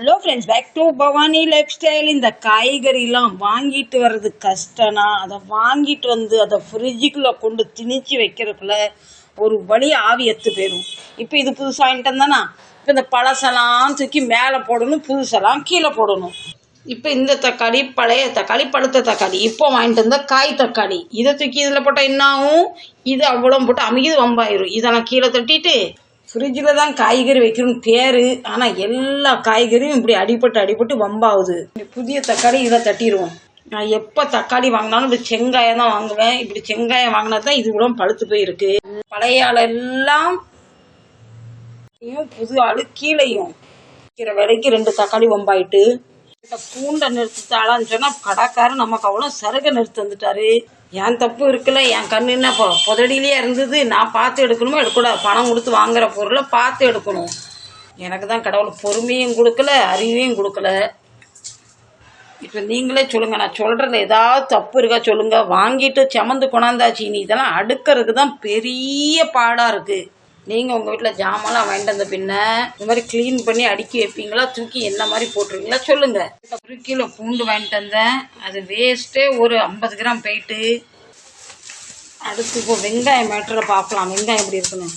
Hello friends back to Bhavani life style இந்த காய்கறிலாம் வாங்கிட்டு வர்றது கஷ்டம்னா அதை வாங்கிட்டு வந்து அதை ஃப்ரிட்ஜுக்குள்ளே கொண்டு திணிச்சு வைக்கிறதுக்குள்ள ஒரு வழி ஆவி எத்து போயிடும் இப்போ இது புதுசாக வாங்கிட்டு வந்தானா இப்போ இந்த பழசெல்லாம் தூக்கி மேலே போடணும் புதுசெல்லாம் கீழே போடணும். இப்போ இந்த தக்காளி பழைய தக்காளி பழுத்த தக்காளி. இப்போ வாங்கிட்டு வந்த காய் தக்காளி. இதை தூக்கி இதில் போட்டால் என்ன ஆகும்? இது அவ்வளோ போட்டு அமைது வம்பாயிரும். இதெல்லாம் கீழே தட்டிட்டு ஃப்ரிட்ஜில் தான் காய்கறி வைக்கணும்னு பேர். ஆனால் எல்லா காய்கறியும் இப்படி அடிபட்டு அடிபட்டு வம்பாகுது. புதிய தக்காளி இதில் தட்டிடுவோம். நான் எப்போ தக்காளி வாங்கினாலும் இப்படி செங்காயம் தான் வாங்குவேன். இப்படி செங்காயம் வாங்கினா தான் இது கூட பழுத்து போயிருக்கு. பழைய ஆளெல்லாம் புது ஆள் கீழேயும். விற்கிற விலைக்கு ரெண்டு தக்காளி வம்பாயிட்டு பூண்டை நிறுத்தாளான்னு சொன்னால் கடைக்காரன் நமக்கு அவ்வளோ சருகை நிறுத்தி வந்துட்டாரு என் தப்பு இருக்குல்ல என் கண்ணு என்ன இப்போ புதடியிலே இருந்தது. நான் பார்த்து எடுக்கணுமோ? எடுக்கூடாது பணம் கொடுத்து வாங்குற பொருளை பார்த்து எடுக்கணும். எனக்கு தான் கடவுள் பொறுமையும் கொடுக்கல அறிவையும் கொடுக்கல. இப்போ நீங்களே சொல்லுங்கள் நான் சொல்கிறது ஏதாவது தப்பு இருக்கா சொல்லுங்கள் வாங்கிட்டு சமந்து கொண்டாந்தாச்சு. இனி இதெல்லாம் அடுக்கிறதுக்கு தான் பெரிய பாடாக இருக்குது நீங்கள் உங்கள் வீட்டில் ஜாமான்லாம் வாங்கிட்டு வந்த பின்ன இந்த மாதிரி க்ளீன் பண்ணி அடுக்கி வைப்பீங்களா? தூக்கி என்ன மாதிரி போட்டுருவீங்களா? சொல்லுங்கள் ஒரு கிலோ பூண்டு வாங்கிட்டு வந்தேன். அது வேஸ்ட்டே ஒரு ஐம்பது கிராம் போயிட்டு அடுத்து இப்போ வெங்காயம் மேட்டரில் பார்க்கலாம். வெங்காயம் எப்படி இருக்குன்னு.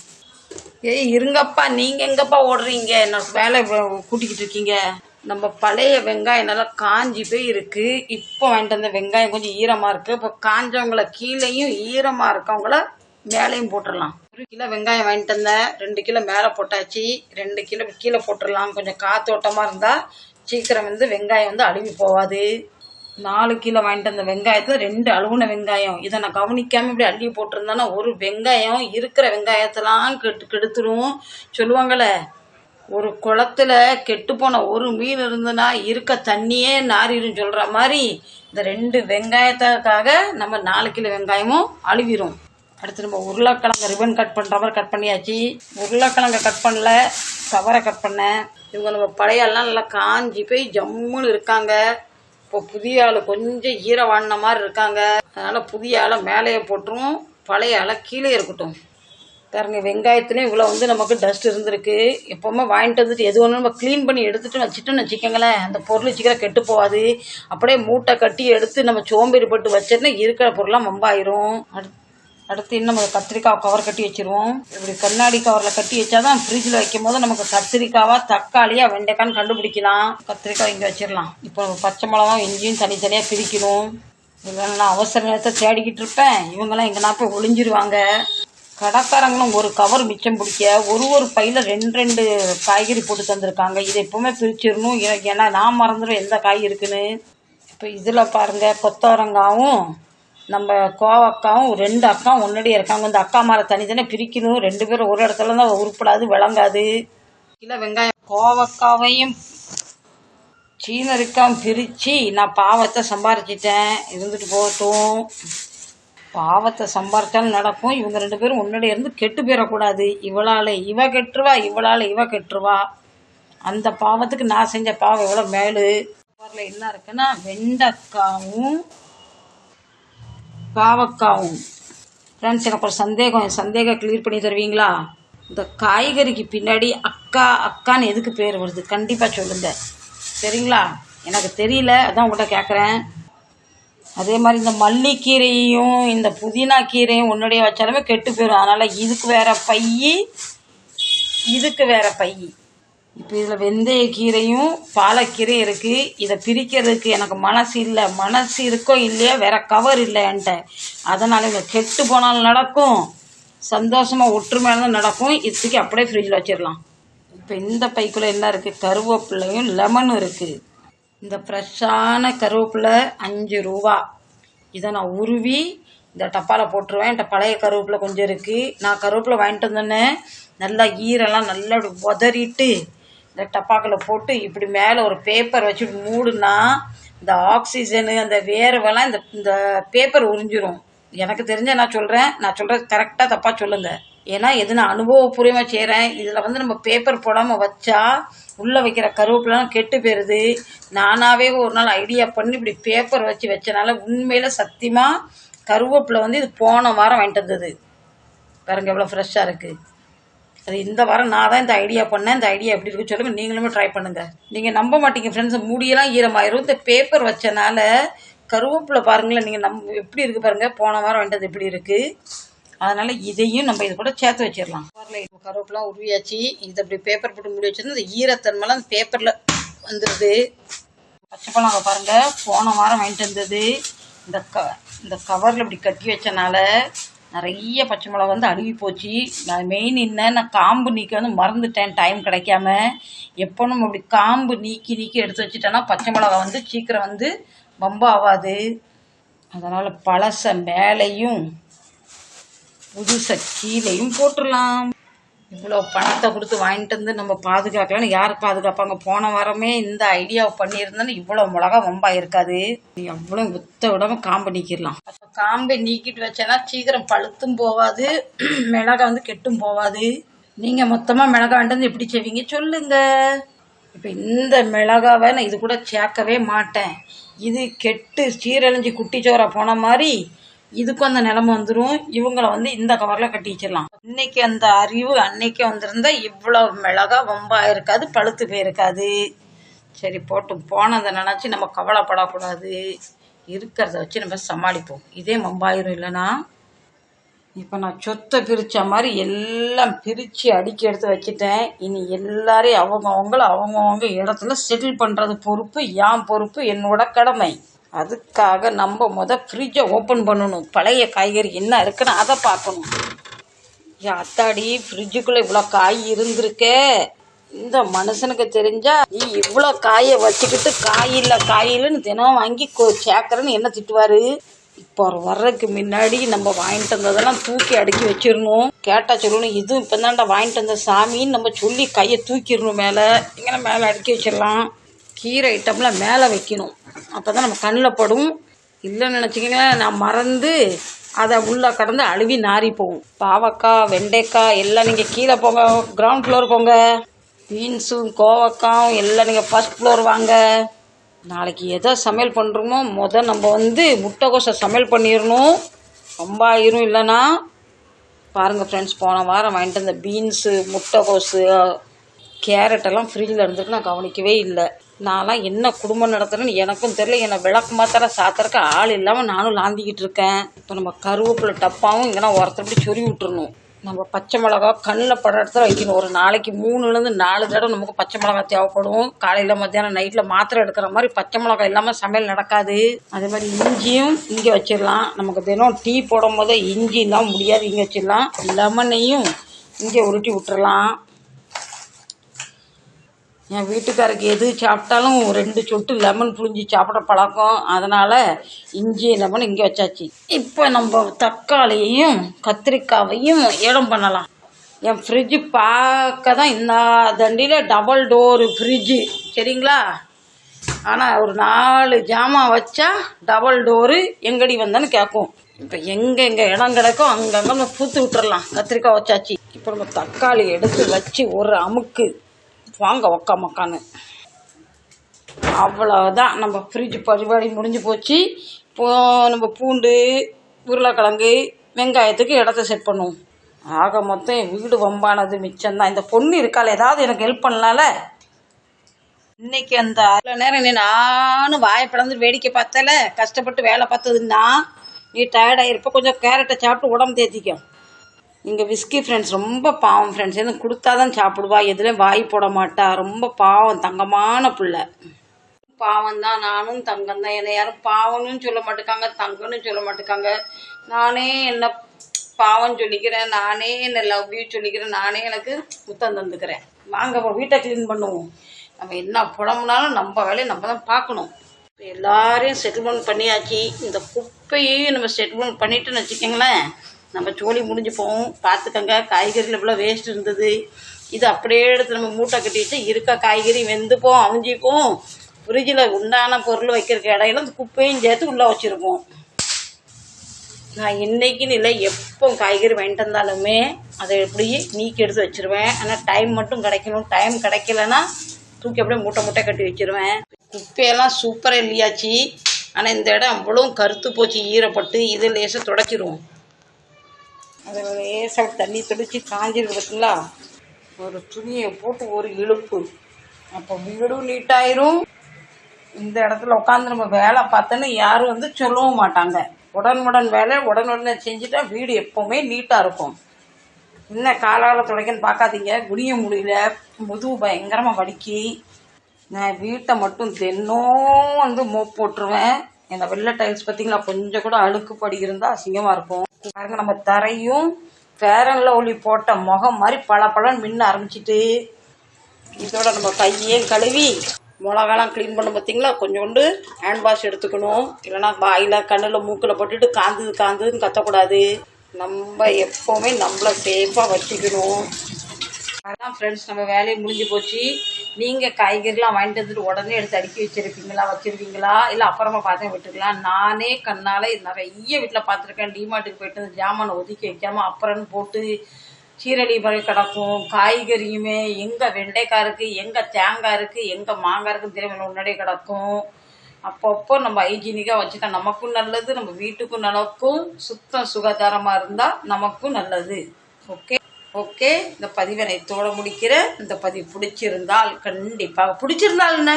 ஏய் இருங்கப்பா நீங்கள் எங்கப்பா ஓடுறீங்க? என்ன வேலை கூட்டிக்கிட்டு இருக்கீங்க? நம்ம பழைய வெங்காயம் நல்லா காஞ்சி போய் இருக்குது இப்போ வாங்கிட்டு வந்த வெங்காயம் கொஞ்சம் ஈரமாக இருக்குது இப்போ காஞ்சவங்கள கீழேயும் ஈரமாக இருக்கவங்கள மேலேயும் போட்டுடலாம். ஒரு கிலோ வெங்காயம் வாங்கிட்டு வந்தேன். ரெண்டு கிலோ மேலே போட்டாச்சு. ரெண்டு கிலோ கீழே போட்டுடலாம். கொஞ்சம் காத்தோட்டமாக இருந்தால் சீக்கிரம் வந்து வெங்காயம் வந்து அழுவி போகாது நாலு கிலோ வாங்கிட்டு வந்த வெங்காயத்தை ரெண்டு அழுகுன வெங்காயம். இதை நான் கவனிக்காமல் இப்படி அள்ளி போட்டிருந்தேன்னா ஒரு வெங்காயம் இருக்கிற வெங்காயத்தெல்லாம் கெட்டு கெடுத்துரும். சொல்லுவாங்களே ஒரு குளத்துல கெட்டு போன ஒரு மீன் இருந்ததுன்னா இருக்க தண்ணியே நாரிடும் சொல்கிற மாதிரி இந்த ரெண்டு வெங்காயத்துக்காக நம்ம நாலு கிலோ வெங்காயமும் அழுவிடும் அடுத்து நம்ம உருளைக்கிழங்கு ரிப்பன் கட் பண்ணுற மாதிரி கட் பண்ணியாச்சு. உருளைக்கிழங்க கட் பண்ணல கவரை கட் பண்ணேன் இவங்க நம்ம பழையெல்லாம் நல்லா காஞ்சி போய் ஜம்முன்னு இருக்காங்க. இப்போ புதிய ஆள் கொஞ்சம் ஈர வாழ்ன மாதிரி இருக்காங்க. அதனால் புதிய ஆளை மேலேயே போட்டுரும் பழைய ஆளை கீழே இருக்கட்டும் பாருங்க வெங்காயத்துலேயும் இவ்வளோ வந்து நமக்கு டஸ்ட் இருந்திருக்கு. எப்போவுமே வாங்கிட்டு வந்துட்டு எது ஒன்று நம்ம க்ளீன் பண்ணி எடுத்துட்டு வச்சுட்டோம்னு வச்சுக்கோங்களேன். அந்த பொருள் சீக்கிரம் கெட்டு போகாது. அப்படியே மூட்டை கட்டி எடுத்து நம்ம சோம்பேறி போட்டு வச்சோன்னா இருக்கிற பொருளாக மம்பாயிரும் அடுத்து அடுத்து இன்னும் நம்ம கத்திரிக்காய் கவர் கட்டி வச்சிருவோம். இப்படி கண்ணாடி கவரில் கட்டி வச்சாதான் ஃப்ரிட்ஜில் வைக்கும் போது நமக்கு கத்திரிக்காவா தக்காளியா வெண்டைக்கான்னு கண்டுபிடிக்கலாம். கத்திரிக்காய் இங்கே வச்சிடலாம் இப்போ பச்சை மிளகா இஞ்சியும் தனித்தனியாக பிரிக்கணும். இதெல்லாம் நான் அவசர நேரத்தை தேடிக்கிட்டு இருப்பேன். இவங்கெல்லாம் எங்கன்னா போய் ஒளிஞ்சிருவாங்க. கடைக்காரங்களும் ஒரு கவர் மிச்சம் பிடிக்க ஒரு ஒரு பையில் ரெண்டு ரெண்டு காய்கறி போட்டு தந்திருக்காங்க. இதை எப்பவுமே பிரிச்சிடணும் ஏன்னா நான் மறந்துடும் எந்த காய் இருக்குன்னு. இப்போ இதில் பாருங்கள் கொத்தவரங்காவும் நம்ம கோவக்காவும் ரெண்டு அக்காவும் முன்னாடியே இருக்காங்க. இந்த அக்கா மரம் தனித்தனியாக பிரிக்கணும். ரெண்டு பேரும் ஒரு இடத்துல தான் உருப்படாது விளங்காது. கிலோ வெங்காயம். கோவக்காவையும் சீனரிக்காவும் பிரித்து நான் பாவத்தை சம்பாரிச்சிட்டேன். இருந்துட்டு போகட்டும். பாவத்தை சம்பாரிச்சாலும் நடக்கும். இவங்க ரெண்டு பேரும் முன்னாடி இருந்து கெட்டு போயிடக்கூடாது. இவளால் இவ கெட்டுருவா இவளால் இவ கெட்டுருவா. அந்த பாவத்துக்கு நான் செஞ்ச பாவம் எவ்வளோ மேலு? என்ன இருக்குன்னா வெண்டைக்காவும் பாவக்காவும். ஃப்ரெண்ட்ஸ் எனக்கு ஒரு சந்தேகம் என் சந்தேகம் கிளியர் பண்ணி தருவீங்களா? இந்த காய்கறிக்கு பின்னாடி அக்கா அக்கான்னு எதுக்கு பேர் வருது? கண்டிப்பாக சொல்லுங்க. சரிங்களா? எனக்கு தெரியல அதான் உங்கள்கிட்ட கேட்குறேன் அதே மாதிரி இந்த மல்லிக்கீரையும் இந்த புதினா கீரையும் உன்னுடைய வச்சாலுமே கெட்டு போயிடும் அதனால் இதுக்கு வேற பை இதுக்கு வேற பை. இப்போ இதில் வெந்தய கீரையும் பாலக்கீரையும் இருக்குது இதை பிரிக்கிறதுக்கு எனக்கு மனசு இல்லை. மனசு இருக்கோ இல்லையோ வேற கவர் இல்லை என்கிட்ட. அதனால் இங்கே கெட்டு போனாலும் நடக்கும். சந்தோஷமாக ஒற்றுமையாக தான் நடக்கும். இதுக்கு அப்படியே ஃப்ரிட்ஜில் வச்சிடலாம். இப்போ இந்த பைக்குள்ளே என்ன இருக்குது கருவேப்பிலையும் லெமனும் இருக்குது இந்த ஃப்ரெஷ்ஷான கருவேப்பிலை அஞ்சு ரூபா. இதை நான் உருவி இந்த டப்பாவில் போட்டுருவேன். என்கிட்ட பழைய கருவேப்பிலை கொஞ்சம் இருக்குது நான் கருவேப்பிலை வாங்கிட்டு வந்தோன்னே நல்லா ஈரெல்லாம் நல்லா உதறிட்டு இந்த டப்பாக்கில் போட்டு இப்படி மேலே ஒரு பேப்பர் வச்சு மூடுனா இந்த ஆக்சிஜனு அந்த வேர்வெல்லாம் இந்த இந்த பேப்பர் உறிஞ்சிரும். எனக்கு தெரிஞ்ச நான் சொல்கிறேன் நான் சொல்கிறது கரெக்டாக தப்பாக சொல்லுங்கள் ஏன்னா எது நான் அனுபவபூர்வமாக செய்கிறேன் இதில் வந்து நம்ம பேப்பர் போடாமல் வச்சா உள்ளே வைக்கிற கருவேப்பிலாம் கெட்டு போயிடுது நானாகவே ஒரு நாள் ஐடியா பண்ணி இப்படி பேப்பர் வச்சு வச்சனால உண்மையில் சத்தியமாக கருவேப்பிலை வந்து இது போன வாரம் வாங்கிட்டு வந்தது. பாருங்க எவ்வளோ ஃப்ரெஷ்ஷாக இருக்குது அது இந்த வாரம் நான் தான் இந்த ஐடியா பண்ணேன். இந்த ஐடியா எப்படி இருக்கு சொல்லுங்கள் நீங்களுமே ட்ரை பண்ணுங்கள் நீங்கள் நம்ப மாட்டீங்க ஃப்ரெண்ட்ஸ் முடியெல்லாம் ஈரமாயிரும் இந்த பேப்பர் வச்சனால கருவேப்பிலை பாருங்களேன். நீங்கள் நம்ப எப்படி இருக்குது பாருங்கள் போன வாரம் வேண்டது எப்படி இருக்குது அதனால் இதையும் நம்ம இது கூட சேர்த்து வச்சிடலாம். கருவேப்பிலாம் உருவியாச்சு. இது அப்படி பேப்பர் போட்டு முடி வச்சிருந்தா இந்த ஈரத்தன்மைலாம் அந்த பேப்பரில் வந்துடுது பச்சை பழம் பாருங்கள் போன வாரம் வாங்கிட்டு வந்தது. இந்த க இந்த கவரில் இப்படி கட்டி வச்சனால நிறைய பச்சை மிளகா வந்து அழுகி போச்சு நான் மெயின் என்ன நான் காம்பு நீக்க வந்து மறந்துட்டேன். டைம் கிடைக்காம. எப்போ நம்ம இப்படி காம்பு நீக்கி நீக்கி எடுத்து வச்சுட்டோன்னா பச்சை மிளகா வந்து சீக்கிரம் வந்து பம்பு ஆகாது. அதனால் பழச மேலேயும் புதுசை கீழேயும் போட்டுடலாம். இவ்வளோ பணத்தை கொடுத்து வாங்கிட்டு வந்து நம்ம பாதுகாக்கலாம்னு யார் பாதுகாப்பாங்க? போன வாரமே இந்த ஐடியாவை பண்ணியிருந்தேன்னு இவ்வளோ மிளகா வம்பா இருக்காது. எவ்வளோ ஒத்த விடாம காம்பை நீக்கிடலாம். அப்போ காம்பை நீக்கிட்டு வச்சேன்னா சீக்கிரம் பழுத்தும் போகாது மிளகா வந்து கெட்டும் போகாது நீங்கள் மொத்தமாக மிளகா வந்து எப்படி செய்வீங்க சொல்லுங்க. இப்போ இந்த மிளகாவை நான் இது கூட சேர்க்கவே மாட்டேன். இது கெட்டு சீரழிஞ்சு குட்டிச்சோரா போன மாதிரி இதுக்கும் அந்த நிலமை வந்துடும் இவங்கள வந்து இந்த கவரில் கட்டி வச்சிடலாம். இன்னைக்கு அந்த அறிவு அன்னைக்கு வந்திருந்தா இவ்வளோ மிளகா வம்பா இருக்காது பழுத்து போயிருக்காது. சரி போட்டு போனதை நினச்சி நம்ம கவலைப்படக்கூடாது. இருக்கிறத வச்சு நம்ம சமாளிப்போம். இதே மம்பாயிரும் இல்லைன்னா இப்போ நான் சொத்தை பிரித்த மாதிரி எல்லாம் பிரித்து அடுக்கி எடுத்து வச்சுட்டேன். இனி எல்லாரையும் அவங்கவுங்கள அவங்கவுங்க இடத்துல செட்டில் பண்ணுறது பொறுப்பு என் பொறுப்பு என்னோட கடமை. அதுக்காக நம்ம முத ஃப்ரிட்ஜை ஓப்பன் பண்ணணும். பழைய காய்கறி என்ன இருக்குன்னு அதை பார்க்கணும். அத்தாடி ஃப்ரிட்ஜுக்குள்ளே இவ்வளோ காய் இருந்திருக்கே. இந்த மனுஷனுக்கு தெரிஞ்சா நீ இவ்வளோ காயை வச்சுக்கிட்டு காய் இல்லை காய் இல்லைன்னு தினம் வாங்கி கொ- என்ன திட்டுவாரு? இப்போ வர்றதுக்கு முன்னாடி நம்ம வாங்கிட்டு வந்ததெல்லாம் தூக்கி அடுக்கி வச்சிடணும். கேட்டா சொல்லணும் இதுவும் இப்போ தான்டா வாங்கிட்டு வந்த சாமின்னு நம்ம சொல்லி கையை தூக்கிடணும் மேலே. இங்கே மேலே அடுக்கி வச்சிடலாம். கீரை ஐட்டம்லாம் மேலே வைக்கணும். அப்போ தான் நம்ம கண்ணில் படும். இல்லைன்னு நினச்சிங்களேன் நான் மறந்து அதை உள்ளே கடந்து அழுவி நாறி போகும். பாவக்காய் வெண்டைக்காய் எல்லாம் நீங்கள் கீழே போங்க கிரவுண்ட் ஃப்ளோர் போங்க. பீன்ஸும் கோவக்காயும் எல்லாம் நீங்கள் ஃபர்ஸ்ட் ஃப்ளோர் வாங்க. நாளைக்கு எதை சமையல் பண்ணுறோமோ முத நம்ம வந்து முட்டைக்கோசை சமையல் பண்ணிடணும் ரொம்ப ஆயிரும் இல்லைன்னா பாருங்கள் ஃப்ரெண்ட்ஸ் போன வாரம் வாங்கிட்டு வந்த பீன்ஸு முட்டைக்கோசு கேரட்டெல்லாம் ஃப்ரிட்ஜில் இருந்துட்டு நான் கவனிக்கவே இல்லை. நான்லாம் என்ன குடும்பம் நடத்துகிறேன்னு எனக்கும் தெரியல. என்னை விளக்கு மாத்திர சாத்திரக்க ஆள் இல்லாமல் நானும் லாந்திக்கிட்டு இருக்கேன். இப்போ நம்ம கருவேப்பிலை டப்பாவும் இங்கன்னா ஒருத்தப்படி சொருவி விட்டுருணும் நம்ம பச்சை மிளகா கண்ணில் படுற இடத்துல வைக்கணும். ஒரு நாளைக்கு மூணுலேருந்து நாலு தடவை நமக்கு பச்சை மிளகா தேவைப்படும். காலையில் மத்தியானம் நைட்டில் மாத்திரை எடுக்கிற மாதிரி பச்சை மிளகா இல்லாமல் சமையல் நடக்காது. அதே மாதிரி இஞ்சியும் இங்கே வச்சிடலாம். நமக்கு தினம் டீ போடும் போதே இஞ்சி இல்லாமல் முடியாது. இங்கே வச்சிடலாம். லெமனையும் இங்கே உருட்டி விட்டுறலாம். என் வீட்டுக்காருக்கு எது சாப்பிட்டாலும் ரெண்டு சொட்டு லெமன் புழிஞ்சி சாப்பிட பழக்கம். அதனால் இஞ்சி லெமன் இங்கே வச்சாச்சு. இப்போ நம்ம தக்காளியையும் கத்திரிக்காவையும் இடம் பண்ணலாம். என் ஃப்ரிட்ஜு பார்க்க தான் இந்த தண்டியில் டபுள் டோரு ஃப்ரிட்ஜு சரிங்களா? ஆனால் ஒரு நாலு ஜாமான் வச்சா டபுள் டோரு எங்கடி வந்தேன்னு கேட்கும் இப்போ எங்கே எங்கே இடம் கிடைக்கும் அங்கங்கே நம்ம பூத்து விட்டுறலாம். கத்திரிக்காய் வச்சாச்சு. இப்போ நம்ம தக்காளி எடுத்து வச்சு ஒரு அமுக்கு. வாங்க ஒக்கா மக்கான்னு அவ்வளோதான் நம்ம ஃப்ரிட்ஜ் பரிபாடி முடிஞ்சு போச்சு. இப்போ நம்ம பூண்டு உருளைக்கிழங்கு வெங்காயத்துக்கு இடத்த செட் பண்ணுவோம். ஆக மொத்தம் என் வீடு வம்பானது மிச்சம்தான் இந்த பொண்ணு இருக்காள் ஏதாவது எனக்கு ஹெல்ப் பண்ணலாம்ல இன்னைக்கு அந்த அவ்வளோ நேரம் நீ நானும் வாயை பிளந்து வேடிக்கை பார்த்தல. கஷ்டப்பட்டு வேலை பார்த்ததுன்னா நீ டயர்டாயிருப்ப கொஞ்சம் கேரட்டை சாப்பிட்டு உடம்பு தேத்திக்கும் இங்கே விஸ்கி ஃப்ரெண்ட்ஸ் ரொம்ப பாவம் ஃப்ரெண்ட்ஸ் எதுவும் கொடுத்தா தான் சாப்பிடுவா எதுலேயும் வாய் போட மாட்டா. ரொம்ப பாவம் தங்கமான பிள்ளை. பாவம் தான் நானும் தங்கம் தான் என்னை யாரும் பாவம்னு சொல்ல மாட்டேக்காங்க தங்கம்னு சொல்ல மாட்டேக்காங்க. நானே என்ன பாவம் சொல்லிக்கிறேன் நானே என்ன லவ் யூ சொல்லிக்கிறேன் நானே எனக்கு முத்தம் தந்துக்கிறேன். வாங்க வீட்டை க்ளீன் பண்ணுவோம். நம்ம என்ன புலம்புனாலும் நம்ம வேலையை நம்ம தான் பார்க்கணும். இப்போ எல்லாரையும் செட்டில்மெண்ட் பண்ணியாச்சு. இந்த குப்பையையும் நம்ம செட்டில்மெண்ட் பண்ணிட்டோன்னு வச்சுக்கோங்களேன். நம்ம ஜோலி முடிஞ்சு போவோம் பார்த்துக்கங்க காய்கறியில் இவ்வளோ வேஸ்ட் இருந்தது. இது அப்படியே எடுத்து நம்ம மூட்டை கட்டிட்டு இருக்க காய்கறி வெந்துப்போம் அவிஞ்சிப்போம். ஃப்ரிட்ஜில் உண்டான பொருள் வைக்கிறதுக்கு இடையில அந்த குப்பையும் சேர்த்து உள்ளே வச்சுருப்போம். நான் இன்னைக்குன்னு இல்லை எப்போ காய்கறி வாங்கிட்டு வந்தாலுமே அதை எப்படி நீக்கி எடுத்து வச்சிருவேன். ஆனால் டைம் மட்டும் கிடைக்கணும். டைம் கிடைக்கலன்னா தூக்கி அப்படியே மூட்டை மூட்டை கட்டி வச்சிருவேன். குப்பையெல்லாம் சூப்பராக இல்லையாச்சு? ஆனால் இந்த இடம் அவ்வளோ கருத்து போச்சு ஈரப்பட்டு இதை லேசாக தொடச்சிருவோம் அதில் லேசாக தண்ணி துடிச்சு காஞ்சிருக்கு பார்த்தீங்களா ஒரு துணியை போட்டு ஒரு இழுப்பு. அப்போ வீடும் நீட்டாயிரும். இந்த இடத்துல உட்காந்து நம்ம வேலை பார்த்தோன்னு யாரும் வந்து சொல்லவும் மாட்டாங்க. உடனுடன் வேலை உடனுடனே செஞ்சுட்டா வீடு எப்போவுமே நீட்டாக இருக்கும். என்ன காலால் துடைக்கன்னு பார்க்காதீங்க. குனிய முடியல. முதுகு பயங்கரமாக வலிக்கி. நான் வீட்டை மட்டும் தினம் வந்து மோப் போட்டுருவேன். இந்த வெள்ளை டைல்ஸ் பார்த்தீங்களா? கொஞ்சம் கூட அழுக்கு படி இருந்தால் அசிங்கமாக இருக்கும். பாருங்க நம்ம தரையும் ஃபேரன் ஒளி போட்ட முகம் மாதிரி பல பழம் மின்ன ஆரம்பிச்சிட்டு இதோட நம்ம கையையும் கழுவி மிளகாலாம் க்ளீன் பண்ண பார்த்தீங்களா கொஞ்சோண்டு ஹேண்ட் வாஷ் எடுத்துக்கணும். இல்லைன்னா வாயில் கண்ணில் மூக்கில் போட்டுட்டு காந்தது காந்ததுன்னு கத்தக்கூடாது. நம்ம எப்போவுமே நம்மளை சேஃபாக வச்சுக்கணும். அதான் ஃப்ரெண்ட்ஸ் நம்ம வேலையை முடிஞ்சு போச்சு. நீங்கள் காய்கறிலாம் வாங்கிட்டு வந்துட்டு உடனே எடுத்து அடுக்கி வச்சிருப்பீங்களா வச்சிருப்பீங்களா இல்லை அப்புறமா பார்த்து விட்டுருக்கலாம் நானே கண்ணால் நிறைய வீட்டில் பார்த்துருக்கேன் டிமார்ட்டுக்கு போயிட்டு வந்து ஜாமானை ஒதுக்கி வைக்காம அப்புறம்னு போட்டு சீரடி மாதிரி கிடக்கும். காய்கறியுமே எங்கே வெண்டைக்காய் இருக்குது எங்கே தேங்காய் இருக்குது எங்கே மாங்காய் இருக்குன்னு தெரியாமல் முன்னாடியே கிடக்கும். அப்பப்போ நம்ம ஹைஜீனிக்காக வச்சுட்டா நமக்கும் நல்லது நம்ம வீட்டுக்கும் நடக்கும் சுத்தம் சுகாதாரமாக இருந்தால் நமக்கும் நல்லது. ஓகே ஓகே இந்த பதிவை நான் முடிக்கிறேன். இந்த பதிவு பிடிச்சிருந்தால் கண்டிப்பாக பிடிச்சிருந்தால் என்ன?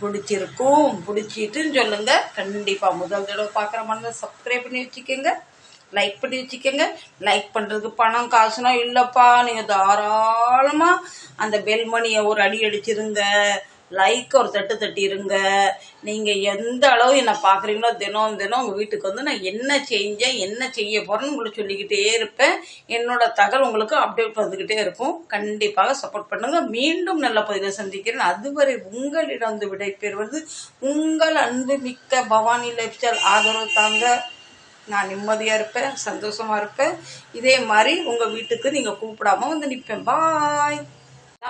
பிடிச்சிருக்கும் பிடிச்சிட்டுன்னு சொல்லுங்க. கண்டிப்பாக முதல் தடவை பார்க்குற மாதிரி சப்ஸ்கிரைப் பண்ணி வச்சுக்கோங்க. லைக் பண்ணி வச்சுக்கோங்க. லைக் பண்ணுறதுக்கு பணம் காசுனா இல்லைப்பா. நீங்கள் தாராளமாக அந்த பெல் மணியை ஒரு அடி அடிச்சிருங்க. லைக் ஒரு தட்டு தட்டிடுங்க நீங்கள் எந்த அளவு என்னை பார்க்குறீங்களோ தினம் தினம் உங்கள் வீட்டுக்கு வந்து நான் என்ன செஞ்சேன் என்ன செய்ய போகிறேன்னு உங்களுக்கு சொல்லிக்கிட்டே இருப்பேன். என்னோட தகவல் உங்களுக்கு அப்டேட் வந்துக்கிட்டே இருக்கும். கண்டிப்பாக சப்போர்ட் பண்ணுங்கள் மீண்டும் நல்ல பதிவில் சந்திக்கிறேன். அதுவரை உங்களிடம் வந்து விடைபெறுவது உங்கள் அன்பு மிக்க பவானி லைஃப் ஸ்டைல் ஆதரவு தாங்க. நான் நிம்மதியாக இருப்பேன் சந்தோஷமாக இருப்பேன். இதே மாதிரி உங்கள் வீட்டுக்கு நீங்கள் கூப்பிடாம வந்து நிற்பேன் பாய்